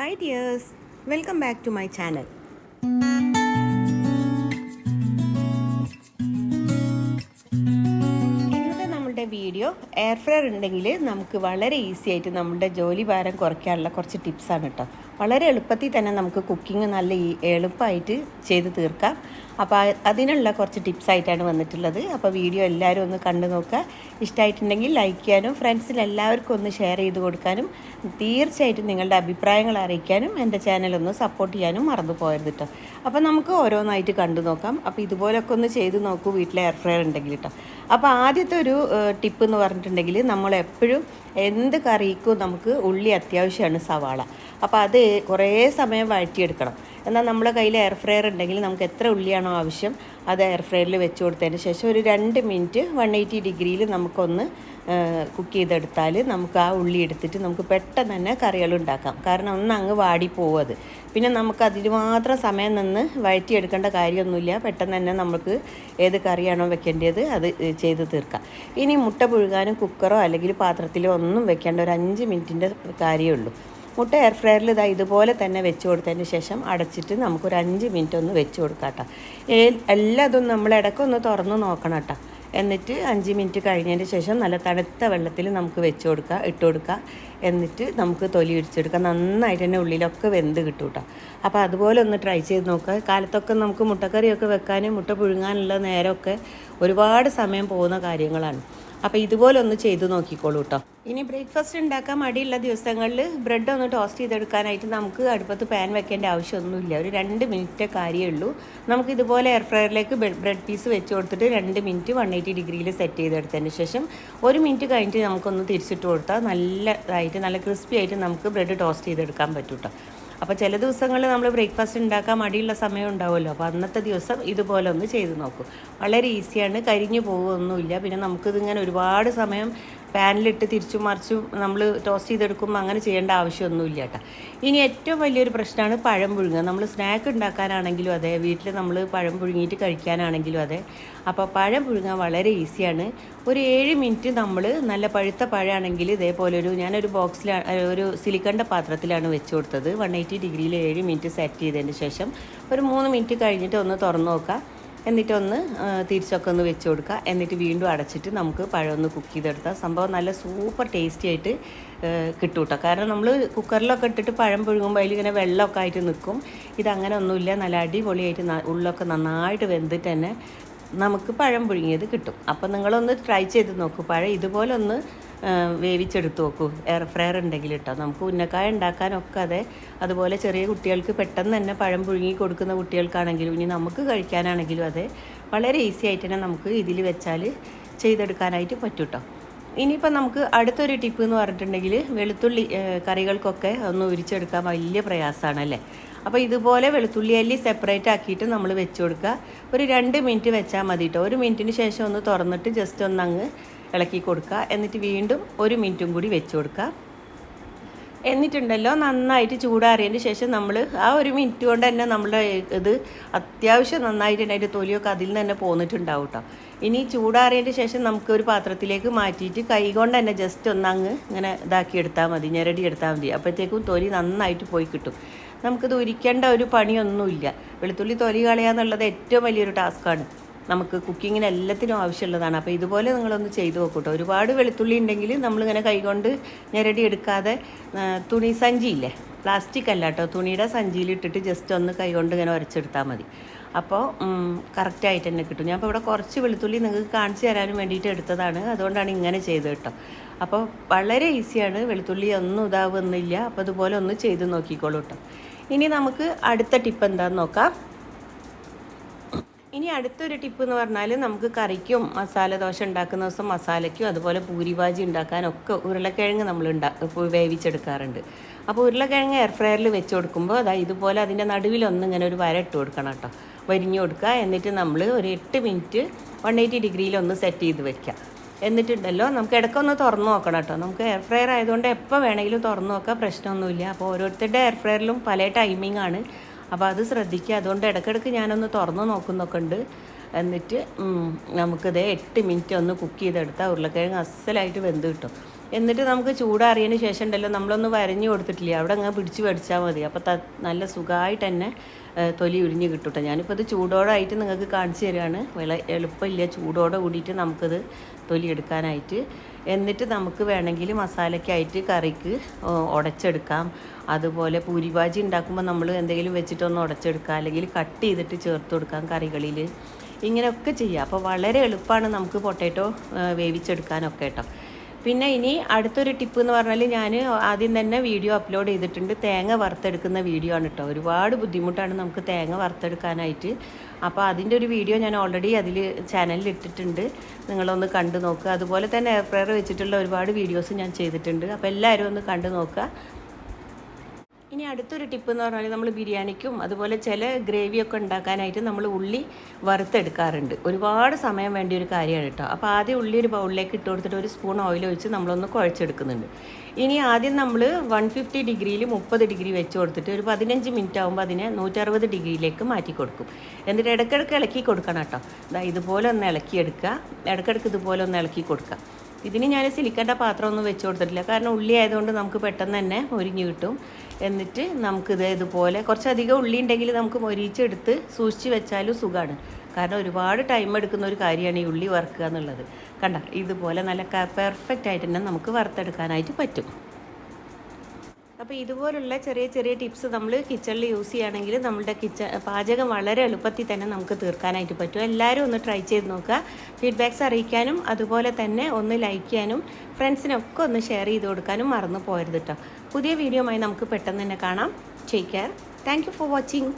Hi dears welcome back to my channel ഇന്നത്തെ നമ്മുടെ video air fryer ഉണ്ടെങ്കിൽ നമുക്ക് വളരെ ഈസി ആയിട്ട് നമ്മുടെ ജോലി ഭാരം കുറയ്ക്കാനുള്ള കുറച്ച് ടിപ്സാണ് കേട്ടോ വളരെ എളുപ്പത്തിൽ തന്നെ നമുക്ക് കുക്കിംഗ് നല്ല എളുപ്പമായിട്ട് ചെയ്ത് തീർക്കാം. അപ്പോൾ അതിനുള്ള കുറച്ച് ടിപ്സായിട്ടാണ് വന്നിട്ടുള്ളത്. അപ്പോൾ വീഡിയോ എല്ലാവരും ഒന്ന് കണ്ടു നോക്കുക ഇഷ്ടമായിട്ടുണ്ടെങ്കിൽ ലൈക്ക് ചെയ്യാനും ഫ്രണ്ട്സിൽ എല്ലാവർക്കും ഒന്ന് ഷെയർ ചെയ്ത് കൊടുക്കാനും തീർച്ചയായിട്ടും നിങ്ങളുടെ അഭിപ്രായങ്ങൾ അറിയിക്കാനും എന്റെ ചാനലൊന്ന് സപ്പോർട്ട് ചെയ്യാനും മറന്നു പോയത് കേട്ടോ അപ്പോൾ നമുക്ക് ഓരോന്നായിട്ട് കണ്ടു നോക്കാം. അപ്പോൾ ഇതുപോലൊക്കെ ഒന്ന് ചെയ്ത് നോക്കൂ വീട്ടിലെ എയർ ഫ്രയർ ഉണ്ടെങ്കിൽ കേട്ടോ അപ്പോൾ ആദ്യത്തെ ഒരു ടിപ്പ് എന്ന് പറഞ്ഞിട്ടുണ്ടെങ്കിൽ നമ്മൾ എപ്പോഴും എന്ത് കറിക്കും നമുക്ക് ഉള്ളി അത്യാവശ്യമാണ് സവാള. അപ്പോൾ അത് കുറേ സമയം വഴറ്റിയെടുക്കണം. എന്നാൽ നമ്മുടെ കയ്യിൽ എയർ ഫ്രയർ ഉണ്ടെങ്കിൽ നമുക്ക് എത്ര ഉള്ളിയാണോ ആവശ്യം അത് എയർ ഫ്രയറിൽ വെച്ച് കൊടുത്തതിന് ശേഷം ഒരു രണ്ട് മിനിറ്റ് വൺ എയ്റ്റി ഡിഗ്രിയിൽ നമുക്കൊന്ന് കുക്ക് ചെയ്തെടുത്താൽ നമുക്ക് ആ ഉള്ളി എടുത്തിട്ട് നമുക്ക് പെട്ടെന്ന് തന്നെ കറികൾ ഉണ്ടാക്കാം. കാരണം ഒന്ന് അങ്ങ് വാടി അത് പിന്നെ നമുക്ക് അതിന് മാത്രം സമയം നിന്ന് വഴറ്റിയെടുക്കേണ്ട കാര്യമൊന്നുമില്ല. പെട്ടെന്ന് തന്നെ നമുക്ക് ഏത് കറിയാണോ വെക്കേണ്ടത് അത് ചെയ്ത് തീർക്കാം. ഇനി മുട്ട പുഴുകാനും കുക്കറോ അല്ലെങ്കിൽ പാത്രത്തിലോ ഒന്നും വെക്കേണ്ട ഒരു അഞ്ച് മിനിറ്റിന്റെ കാര്യമേ ഉള്ളൂ. മുട്ട എയർ ഫ്രയറിൽ ഇതാ ഇതുപോലെ തന്നെ വെച്ച് കൊടുത്തതിന് ശേഷം അടച്ചിട്ട് നമുക്കൊരു അഞ്ച് മിനിറ്റ് ഒന്ന് വെച്ച് കൊടുക്കാം കേട്ടോ എല്ലാതും നമ്മൾ ഇടയ്ക്കൊന്ന് തുറന്ന് നോക്കണം കേട്ടോ. എന്നിട്ട് അഞ്ച് മിനിറ്റ് കഴിഞ്ഞതിന് ശേഷം നല്ല തണുത്ത വെള്ളത്തിൽ നമുക്ക് വെച്ച് കൊടുക്കുക ഇട്ട് കൊടുക്കുക എന്നിട്ട് നമുക്ക് തൊലി ഇടിച്ചെടുക്കാം നന്നായിട്ട് തന്നെ ഉള്ളിലൊക്കെ വെന്ത് കിട്ടും കേട്ടോ. അപ്പോൾ അതുപോലെ ഒന്ന് ട്രൈ ചെയ്ത് നോക്കുക കാലത്തൊക്കെ നമുക്ക് മുട്ടക്കറിയൊക്കെ വെക്കാനും മുട്ട പുഴുങ്ങാനുള്ള നേരമൊക്കെ ഒരുപാട് സമയം പോകുന്ന കാര്യങ്ങളാണ്. അപ്പോൾ ഇതുപോലെ ഒന്ന് ചെയ്ത് നോക്കിക്കോളൂ കേട്ടോ ഇനി ബ്രേക്ക്ഫാസ്റ്റ് ഉണ്ടാക്കാൻ മടിയുള്ള ദിവസങ്ങളിൽ ബ്രെഡ് ഒന്ന് ടോസ്റ്റ് ചെയ്തെടുക്കാനായിട്ട് നമുക്ക് അടുപ്പത്ത് പാൻ വെക്കേണ്ട ആവശ്യമൊന്നുമില്ല. ഒരു രണ്ട് മിനിറ്റ് കാര്യമേ ഉള്ളൂ. നമുക്ക് ഇതുപോലെ എയർ ഫ്രയറിലേക്ക് ബ്രെഡ് പീസ് വെച്ച് കൊടുത്തിട്ട് രണ്ട് മിനിറ്റ് വൺ എയ്റ്റി ഡിഗ്രിയിൽ സെറ്റ് ചെയ്തെടുത്തതിന് ശേഷം ഒരു മിനിറ്റ് കഴിഞ്ഞിട്ട് നമുക്കൊന്ന് തിരിച്ചിട്ട് കൊടുത്താൽ നല്ലതായിട്ട് നല്ല ക്രിസ്പി ആയിട്ട് നമുക്ക് ബ്രെഡ് ടോസ്റ്റ് ചെയ്തെടുക്കാൻ പറ്റൂട്ടോ അപ്പോൾ ചില ദിവസങ്ങളിൽ നമ്മൾ ബ്രേക്ക്ഫാസ്റ്റ് ഉണ്ടാക്കാൻ മടിയുള്ള സമയം ഉണ്ടാവുമല്ലോ. അപ്പോൾ അന്നത്തെ ദിവസം ഇതുപോലെ ഒന്ന് ചെയ്ത് നോക്കും. വളരെ ഈസിയാണ് കരിഞ്ഞു പോകുമൊന്നുമില്ല പിന്നെ നമുക്കിതിങ്ങനെ ഒരുപാട് സമയം പാനിലിട്ട് തിരിച്ചും മറിച്ചും നമ്മൾ ടോസ്റ്റ് ചെയ്തെടുക്കുമ്പോൾ അങ്ങനെ ചെയ്യേണ്ട ആവശ്യമൊന്നുമില്ല കേട്ടോ ഇനി ഏറ്റവും വലിയൊരു പ്രശ്നമാണ് പഴം പുഴുങ്ങുക. നമ്മൾ സ്നാക്ക് ഉണ്ടാക്കാനാണെങ്കിലും അതെ വീട്ടിൽ നമ്മൾ പഴം പുഴുങ്ങിയിട്ട് കഴിക്കാനാണെങ്കിലും അതെ. അപ്പോൾ പഴം പുഴുങ്ങാൻ വളരെ ഈസിയാണ്. ഒരു ഏഴ് മിനിറ്റ് നമ്മൾ നല്ല പഴുത്ത പഴമാണെങ്കിൽ ഇതേപോലെ ഒരു ഞാനൊരു ബോക്സിലാണ് ഒരു സിലിക്കണ്ട പാത്രത്തിലാണ് വെച്ച് കൊടുത്തത്. വൺ എയ്റ്റി ഡിഗ്രിയിൽ ഏഴ് മിനിറ്റ് സെറ്റ് ചെയ്തതിന് ശേഷം ഒരു മൂന്ന് മിനിറ്റ് കഴിഞ്ഞിട്ട് ഒന്ന് തുറന്ന് നോക്കുക എന്നിട്ടൊന്ന് തിരിച്ചൊക്കെ ഒന്ന് വെച്ച് കൊടുക്കുക. എന്നിട്ട് വീണ്ടും അടച്ചിട്ട് നമുക്ക് പഴം ഒന്ന് കുക്ക് ചെയ്തെടുത്താൽ സംഭവം നല്ല സൂപ്പർ ടേസ്റ്റി ആയിട്ട് കിട്ടും കേട്ടോ കാരണം നമ്മൾ കുക്കറിലൊക്കെ ഇട്ടിട്ട് പഴം പുഴുങ്ങുമ്പോൾ അതിൽ ഇങ്ങനെ വെള്ളമൊക്കെ ആയിട്ട് നിൽക്കും ഇതങ്ങനെ ഒന്നുമില്ല. നല്ല അടിപൊളിയായിട്ട് ഉള്ളൊക്കെ നന്നായിട്ട് വെന്തിട്ട് തന്നെ നമുക്ക് പഴം പുഴുങ്ങിയത് കിട്ടും. അപ്പം നിങ്ങളൊന്ന് ട്രൈ ചെയ്ത് നോക്കൂ. പഴം ഇതുപോലെ ഒന്ന് വേവിച്ചെടുത്ത് നോക്കൂ. എയർ ഫ്രയർ ഉണ്ടെങ്കിൽ കേട്ടോ നമുക്ക് ഉന്നക്കായ ഉണ്ടാക്കാനൊക്കെ അതെ അതുപോലെ ചെറിയ കുട്ടികൾക്ക് പെട്ടെന്ന് തന്നെ പഴം പുഴുങ്ങി കൊടുക്കുന്ന കുട്ടികൾക്കാണെങ്കിലും ഇനി നമുക്ക് കഴിക്കാനാണെങ്കിലും അതെ വളരെ ഈസി ആയിട്ട് തന്നെ നമുക്ക് ഇതിൽ വെച്ചാൽ ചെയ്തെടുക്കാനായിട്ട് പറ്റും കേട്ടോ ഇനിയിപ്പോൾ നമുക്ക് അടുത്തൊരു ടിപ്പ് എന്ന് പറഞ്ഞിട്ടുണ്ടെങ്കിൽ വെളുത്തുള്ളി കറികൾക്കൊക്കെ ഒന്ന് ഉരിച്ചെടുക്കാൻ വലിയ പ്രയാസമാണല്ലേ അപ്പോൾ ഇതുപോലെ വെളുത്തുള്ളി അല്ലി സെപ്പറേറ്റ് ആക്കിയിട്ട് നമ്മൾ വെച്ച് കൊടുക്കുക. ഒരു രണ്ട് മിനിറ്റ് വെച്ചാൽ മതി കേട്ടോ ഒരു മിനിറ്റിന് ശേഷം ഒന്ന് തുറന്നിട്ട് ജസ്റ്റ് ഒന്ന് അങ്ങ് ഇളക്കി കൊടുക്കുക. എന്നിട്ട് വീണ്ടും ഒരു മിനിറ്റും കൂടി വെച്ച് കൊടുക്കുക. എന്നിട്ടുണ്ടല്ലോ നന്നായിട്ട് ചൂടാറിയതിന് ശേഷം നമ്മൾ ആ ഒരു മിനിറ്റ് കൊണ്ട് തന്നെ നമ്മുടെ ഇത് അത്യാവശ്യം നന്നായിട്ട് അതിന്റെ തൊലിയൊക്കെ അതിൽ നിന്ന് തന്നെ പോന്നിട്ടുണ്ടാവും കേട്ടോ ഇനി ചൂടാറിയതിന് ശേഷം നമുക്ക് ഒരു പാത്രത്തിലേക്ക് മാറ്റിയിട്ട് കൈ കൊണ്ട് തന്നെ ജസ്റ്റ് ഒന്ന് അങ്ങ് ഇങ്ങനെ ഇതാക്കി എടുത്താൽ മതി ഞെരടി എടുത്താൽ മതി. അപ്പോഴത്തേക്കും തൊലി നന്നായിട്ട് പോയി കിട്ടും. നമുക്കിത് ഉരിക്കേണ്ട ഒരു പണിയൊന്നുമില്ല. വെളുത്തുള്ളി തൊലി കളയാന്നുള്ളത് ഏറ്റവും വലിയൊരു ടാസ്ക്കാണ് നമുക്ക് കുക്കിങ്ങിന് എല്ലാത്തിനും ആവശ്യമുള്ളതാണ്. അപ്പോൾ ഇതുപോലെ നിങ്ങളൊന്ന് ചെയ്തു നോക്കൂട്ടോ. ഒരുപാട് വെളുത്തുള്ളി ഉണ്ടെങ്കിൽ നമ്മളിങ്ങനെ കൈകൊണ്ട് ഞെരടി എടുക്കാതെ തുണി സഞ്ചിയില്ലേ? പ്ലാസ്റ്റിക് അല്ല കേട്ടോ. തുണിയുടെ സഞ്ചിയിൽ ഇട്ടിട്ട് ജസ്റ്റ് ഒന്ന് കൈകൊണ്ട് ഇങ്ങനെ ഉരച്ചെടുത്താൽ മതി. അപ്പോൾ കറക്റ്റായിട്ട് തന്നെ കിട്ടും. ഞാൻ ഇപ്പോൾ ഇവിടെ കുറച്ച് വെളുത്തുള്ളി നിങ്ങൾക്ക് കാണിച്ചു തരാനും വേണ്ടിയിട്ട് എടുത്തതാണ്. അതുകൊണ്ടാണ് ഇങ്ങനെ ചെയ്തത് കേട്ടോ. അപ്പോൾ വളരെ ഈസിയാണ്. വെളുത്തുള്ളി ഒന്നും ഇതാവുന്നില്ല. അപ്പോൾ അതുപോലെ ഒന്ന് ചെയ്ത് നോക്കിക്കോളൂ കേട്ടോ. ഇനി നമുക്ക് അടുത്ത ടിപ്പ് എന്താണെന്ന് നോക്കാം. ഇനി അടുത്തൊരു ടിപ്പ് എന്ന് പറഞ്ഞാൽ നമുക്ക് കറിക്കും മസാല ദോശ ഉണ്ടാക്കുന്ന ദിവസം മസാലയ്ക്കും അതുപോലെ പൂരിഭാജി ഉണ്ടാക്കാനൊക്കെ ഉരുളക്കിഴങ്ങ് നമ്മൾ ഉണ്ടാ വേവിച്ചെടുക്കാറുണ്ട്. അപ്പോൾ ഉരുളക്കിഴങ്ങ് എയർ ഫ്രയറിൽ വെച്ച് കൊടുക്കുമ്പോൾ അതാ ഇതുപോലെ അതിന്റെ നടുവിലൊന്നും ഇങ്ങനെ ഒരു വര ഇട്ട് കൊടുക്കണം കേട്ടോ വരിഞ്ഞു കൊടുക്കുക എന്നിട്ട് നമ്മൾ ഒരു എട്ട് മിനിറ്റ് വൺ എയ്റ്റി ഡിഗ്രിയിലൊന്ന് സെറ്റ് ചെയ്ത് വെക്കുക എന്നിട്ടുണ്ടല്ലോ നമുക്ക് ഇടയ്ക്കൊന്ന് തുറന്നു നോക്കണം കേട്ടോ നമുക്ക് എയർ ഫ്രയർ ആയതുകൊണ്ട് എപ്പോൾ വേണമെങ്കിലും തുറന്നു നോക്കാം പ്രശ്നമൊന്നുമില്ല അപ്പോൾ ഓരോരുത്തരുടെ എയർ ഫ്രയറിലും പല ടൈമിംഗ് ആണ്. അപ്പോൾ അത് ശ്രദ്ധിക്കുക. അതുകൊണ്ട് ഇടയ്ക്കിടയ്ക്ക് ഞാനൊന്ന് തുറന്ന് നോക്കുന്നൊക്കെ ഉണ്ട്. എന്നിട്ട് നമുക്കിത് എട്ട് മിനിറ്റ് ഒന്ന് കുക്ക് ചെയ്തെടുത്താൽ ഉരുളക്കിഴങ്ങ് അസലായിട്ട് വെന്ത് കിട്ടും. എന്നിട്ട് നമുക്ക് ചൂടാറിയതിന് ശേഷം ഉണ്ടല്ലോ നമ്മളൊന്ന് വരഞ്ഞു കൊടുത്തിട്ടില്ല? അവിടെ അങ്ങ് പിടിച്ച് പഠിച്ചാൽ മതി. അപ്പോൾ ത നല്ല സുഖമായിട്ട് തന്നെ തൊലി ഉരിഞ്ഞ് കിട്ടും ട്ടോ. ഞാനിപ്പോൾ ഇത് ചൂടോടായിട്ട് നിങ്ങൾക്ക് കാണിച്ചു തരികയാണ് വിള എളുപ്പമില്ല. ചൂടോടെ കൂടിയിട്ട് നമുക്കിത് തൊലി എടുക്കാനായിട്ട്. എന്നിട്ട് നമുക്ക് വേണമെങ്കിൽ മസാലയ്ക്കായിട്ട് കറിക്ക് ഉടച്ചെടുക്കാം. അതുപോലെ പൂരിഭാജി ഉണ്ടാക്കുമ്പോൾ നമ്മൾ എന്തെങ്കിലും വെച്ചിട്ടൊന്ന് ഉടച്ചെടുക്കാം. അല്ലെങ്കിൽ കട്ട് ചെയ്തിട്ട് ചേർത്ത് കൊടുക്കാം കറികളിൽ. ഇങ്ങനെയൊക്കെ ചെയ്യാം. അപ്പോൾ വളരെ എളുപ്പമാണ് നമുക്ക് പൊട്ടാറ്റോ വേവിച്ചെടുക്കാനൊക്കെ കേട്ടോ. പിന്നെ ഇനി അടുത്തൊരു ടിപ്പ് എന്ന് പറഞ്ഞാൽ ഞാൻ ആദ്യം തന്നെ വീഡിയോ അപ്ലോഡ് ചെയ്തിട്ടുണ്ട്. തേങ്ങ വറുത്തെടുക്കുന്ന വീഡിയോ ആണ് കേട്ടോ ഒരുപാട് ബുദ്ധിമുട്ടാണ് നമുക്ക് തേങ്ങ വറുത്തെടുക്കാനായിട്ട്. അപ്പോൾ അതിന്റെ ഒരു വീഡിയോ ഞാൻ ഓൾറെഡി അതിൽ ചാനലിൽ ഇട്ടിട്ടുണ്ട്. നിങ്ങളൊന്ന് കണ്ടു നോക്കുക അതുപോലെ തന്നെ എയർ ഫ്രയർ വെച്ചിട്ടുള്ള ഒരുപാട് വീഡിയോസ് ഞാൻ ചെയ്തിട്ടുണ്ട്. അപ്പോൾ എല്ലാവരും ഒന്ന് കണ്ടു നോക്കുക. ഇനി അടുത്തൊരു ടിപ്പ് എന്ന് പറഞ്ഞാൽ നമ്മൾ ബിരിയാണിക്കും അതുപോലെ ചില ഗ്രേവിയൊക്കെ ഉണ്ടാക്കാനായിട്ട് നമ്മൾ ഉള്ളി വറുത്തെടുക്കാറുണ്ട്. ഒരുപാട് സമയം വേണ്ടിയ ഒരു കാര്യമാണ് കേട്ടോ. അപ്പോൾ ആദ്യം ഉള്ളി ഒരു ബൗളിലേക്ക് ഇട്ട് കൊടുത്തിട്ട് ഒരു സ്പൂൺ ഓയിൽ ഒഴിച്ച് നമ്മളൊന്ന് കുഴച്ചെടുക്കുന്നുണ്ട്. ഇനി ആദ്യം നമ്മൾ വൺ ഫിഫ്റ്റി ഡിഗ്രിയിൽ മുപ്പത് ഡിഗ്രി വെച്ച് കൊടുത്തിട്ട് ഒരു പതിനഞ്ച് മിനിറ്റ് ആകുമ്പോൾ അതിനെ നൂറ്ററുപത് ഡിഗ്രിയിലേക്ക് മാറ്റി കൊടുക്കും. എന്നിട്ട് ഇടയ്ക്കിടയ്ക്ക് ഇളക്കി കൊടുക്കണം കേട്ടോ. ഇതാ ഇതുപോലെ ഒന്ന് ഇളക്കിയെടുക്കുക. ഇടയ്ക്കിടയ്ക്ക് ഇതുപോലെ ഒന്ന് ഇളക്കി കൊടുക്കുക. ഇതിന് ഞാൻ സിലിക്കേണ്ട പാത്രം ഒന്നും വെച്ച് കൊടുത്തിട്ടില്ല. കാരണം ഉള്ളി ആയതുകൊണ്ട് നമുക്ക് പെട്ടെന്ന് തന്നെ മൊരിഞ്ഞ് കിട്ടും. എന്നിട്ട് നമുക്കിത് ഇതുപോലെ കുറച്ചധികം ഉള്ളി ഉണ്ടെങ്കിൽ നമുക്ക് മൊരിച്ചെടുത്ത് സൂക്ഷിച്ച് വെച്ചാലും സുഖമാണ് കാരണം ഒരുപാട് ടൈം എടുക്കുന്ന ഒരു കാര്യമാണ് ഈ ഉള്ളി വറുക്കുക എന്നുള്ളത്. കണ്ട? ഇതുപോലെ നല്ല പെർഫെക്റ്റ് ആയിട്ട് തന്നെ നമുക്ക് വറുത്തെടുക്കാനായിട്ട് പറ്റും. അപ്പോൾ ഇതുപോലുള്ള ചെറിയ ചെറിയ ടിപ്സ് നമ്മൾ കിച്ചണിൽ യൂസ് ചെയ്യുകയാണെങ്കിൽ നമ്മുടെ കിച്ചൺ പാചകം വളരെ എളുപ്പത്തിൽ തന്നെ നമുക്ക് തീർക്കാനായിട്ട് പറ്റും. എല്ലാവരും ഒന്ന് ട്രൈ ചെയ്ത് നോക്കുക. ഫീഡ്ബാക്ക്സ് അറിയിക്കാനും അതുപോലെ തന്നെ ഒന്ന് ലൈക്ക് ചെയ്യാനും ഫ്രണ്ട്സിനൊക്കെ ഒന്ന് ഷെയർ ചെയ്ത് കൊടുക്കാനും മറന്നു പോകരുത് കേട്ടോ പുതിയ വീഡിയോയുമായി നമുക്ക് പെട്ടെന്ന് തന്നെ കാണാം. Take care thank for watching